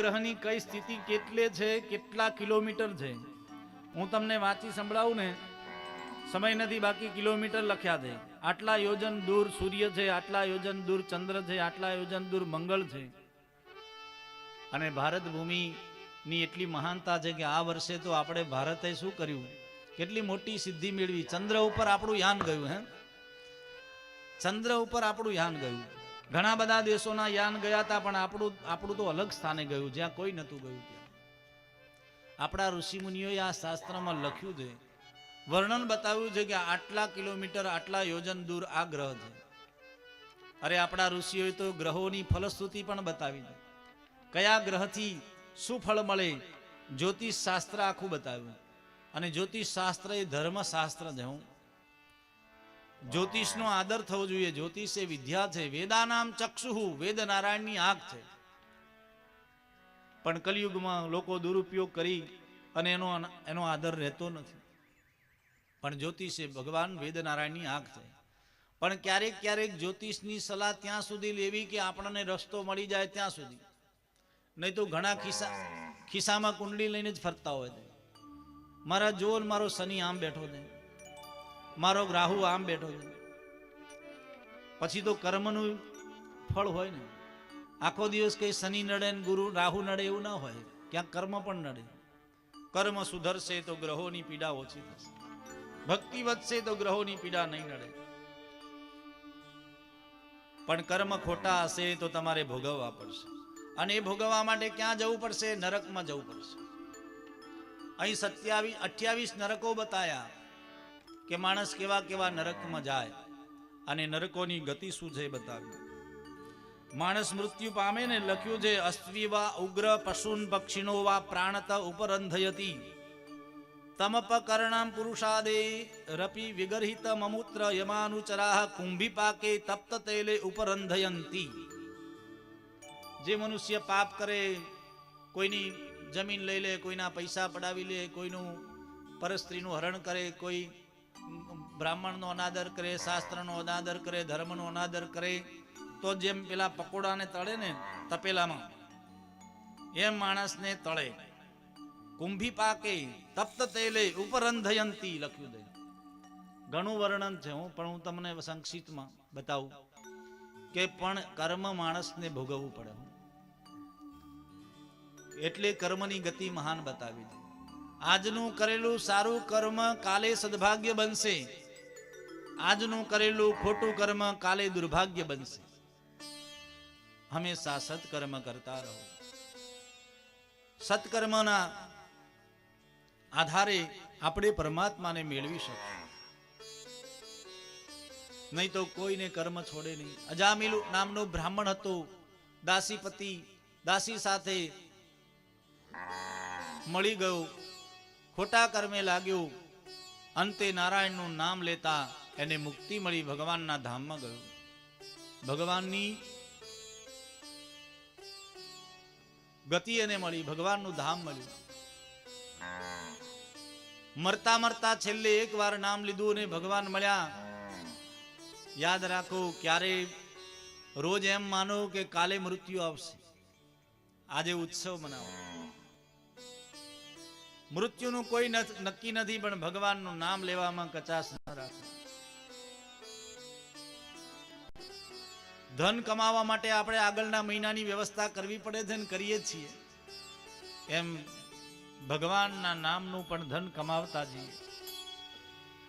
ગ્રહની કઈ સ્થિતિ કેટલે છે, કેટલા કિલોમીટર છે? હું તમને વાંચી સંભળાવું ને, સમય નથી, બાકી કિલોમીટર લખ્યા છે. આટલા યોજન દૂર સૂર્ય છે, આટલા યોજન દૂર ચંદ્ર છે, આટલા યોજન દૂર મંગળ છે. અને ભારત ભૂમિની એટલી મહાનતા છે કે આ વર્ષે તો આપણે ભારતે શું કર્યું? કેટલી મોટી સિદ્ધિ મેળવી. ચંદ્ર ઉપર આપણું યાન ગયું, હે? ચંદ્ર ઉપર આપણું યાન ગયું. ઘણા બધા દેશોના યાન ગયા હતા, પણ આપણું આપણું તો અલગ સ્થાને ગયું, જ્યાં કોઈ નહોતું ગયું ત્યાં. આપણા ઋષિમુનિઓએ આ શાસ્ત્રમાં લખ્યું છે, વર્ણન બતાવ્યું છે કે આટલા કિલોમીટર, આટલા યોજન દૂર આ ગ્રહ છે. અરે, આપણા ઋષિઓએ તો ગ્રહોની ફલશ્રુતિ પણ બતાવી છે. કયા ગ્રહથી શું ફળ મળે જ્યોતિષ શાસ્ત્ર આખું બતાવ્યું. અને જ્યોતિષ શાસ્ત્ર એ ધર્મશાસ્ત્ર છે, હું જ્યોતિષનો આદર થવો જોઈએ. જ્યોતિષ એ વિદ્યા છે. વેદાનામ ચક્ષુહુ. વેદ નારાયણની આંખ છે. પણ કલયુગમાં લોકો દુરુપયોગ કરી અને એનો એનો આદર રહેતો નથી. પણ જ્યોતિષ એ ભગવાન વેદ નારાયણની આંખ છે. પણ ક્યારેક ક્યારેક જ્યોતિષની સલાહ ત્યાં સુધી લેવી કે આપણને રસ્તો મળી જાય ત્યાં સુધી. નહીં તો ઘણા ખિસ્સા, ખિસ્સામાં કુંડલી લઈને જ ફરતા હોય છે મારા જોન મારો શનિ આમ બેઠો છે. મારો રાહુ આમ બેઠો છે. પછી તો કર્મનું ફળ હોય ને. આખો દિવસ કઈ શનિ નડે ને ગુરુ રાહુ નડે એવું ના હોય. ક્યાંક કર્મ પણ નડે. કર્મ સુધરશે તો ગ્રહોની પીડા ઓછી થશે. ભક્તિ વધશે તો ગ્રહોની પીડા નહીં નડે. પણ કર્મ ખોટા હશે તો તમારે ભોગવવા પડશે. અને એ ભોગવવા માટે ક્યાં જવું પડશે? નરકમાં જવું પડશે. અહીં સત્યાવીસ અઠ્યાવીસ નરકો બતાયા. કે માણસ કેવા કેવા નરકમાં જાય અને નરકોની ગતિ શું છે બતાવ્યું. માણસ મૃત્યુ પામે ને લખ્યું છે, અસ્ત્રી વા ઉગ્ર પશુન પક્ષીનો વા પ્રાણત ઉપરંધયતી. તમપકર્ણામ પુરુષાદે રપી વિગર્હિત મમૂત્ર યમાનુચરાહ કુંભી પાકે તપ્ત તૈલે ઉપરંધયંતી. જે મનુષ્ય પાપ કરે, કોઈની જમીન લઈ લે, કોઈના પૈસા પડાવી લે, કોઈનું પરસ્ત્રીનું હરણ કરે, કોઈ બ્રાહ્મણનો અનાદર કરે, શાસ્ત્રનો અનાદર કરે, ધર્મનો અનાદર કરે, તો જેમ પેલા પકોડાને તળે ને તપેલામાં, એમ માણસને તળે. કુંભી પાકે, તપ્ત તેલે, ઉપરંધયંતી લખ્યું દે. ઘણું વર્ણન છે હું, પણ હું તમને સંક્ષિપ્તમાં બતાવું કે પણ કર્મ માણસને ભોગવવું પડે એટલે કર્મની ગતિ મહાન બતાવી છે આજનું કરેલું સારું કર્મ કાલે સદભાગ્ય બનશે. આજનું કરેલું ખોટું કર્મ કાલે દુર્ભાગ્ય બનશે. હંમેશા સત્કર્મ કરતા રહો. સત્કર્મના આધારે આપણે પરમાત્માને મેળવી શકીએ. નહીં તો કોઈને કર્મ છોડે નહીં. અજામિલ નામનો બ્રાહ્મણ હતો. દાસીપતિ, દાસી સાથે મળી ગયો. ખોટા કર્મે લાગ્યું. અંતે નારાયણનું નામ લેતા એને મુક્તિ મળી ભગવાનના ધામમાં ગયો. ભગવાનની ગતિ એને મળી, ભગવાનનું ધામ મળ્યું. મરતા મરતા છેલ્લે એક વાર નામ લીધું અને ભગવાન મળ્યા. યાદ રાખો, ક્યારે રોજ એમ માનો કે કાલે મૃત્યુ આવશે. આજે ઉત્સવ મનાવો. મૃત્યુનું કોઈ નક્કી નથી, પણ ભગવાનનું નામ લેવામાં કચાશ ન રાખો. ધન કમાવા માટે આપણે આગળના મહિનાની વ્યવસ્થા કરવી પડે છે ને કરીએ છીએ. એમ ભગવાનના નામનું પણ ધન કમાવતા જઈએ.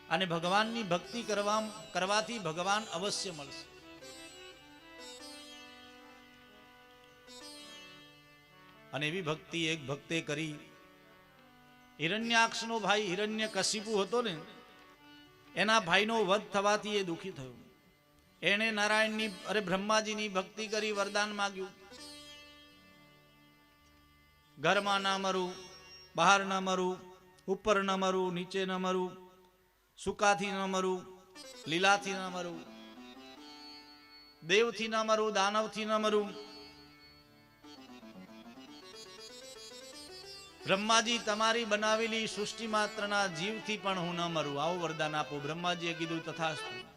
અને ભગવાનની ભક્તિ કરવા કરવાથી ભગવાન અવશ્ય મળશે. અને એવી ભક્તિ એક ભક્તે કરી હિરણ્યાક્ષનો ભાઈ હિરણ્ય કશિપુ હતો ને, એના ભાઈનો વધ થવાથી એ દુખી થયો. એણે નારાયણની, અરે બ્રહ્માજીની ભક્તિ કરી વરદાન માગ્યું. ઘરમાં ના મરું, બહાર ન મરું, ઉપર ન મરું, નીચે ન મરું, સુકાથી ન મરું, લીલાથી ન મરું, દેવથી ન મરું, દાનવથી ન મરું બ્રહ્માજી, તમારી બનાવેલી સૃષ્ટિ માત્રના જીવથી પણ હું ન મરું. આવું વરદાન આપું. બ્રહ્માજીએ કીધું તથાસ્તુ.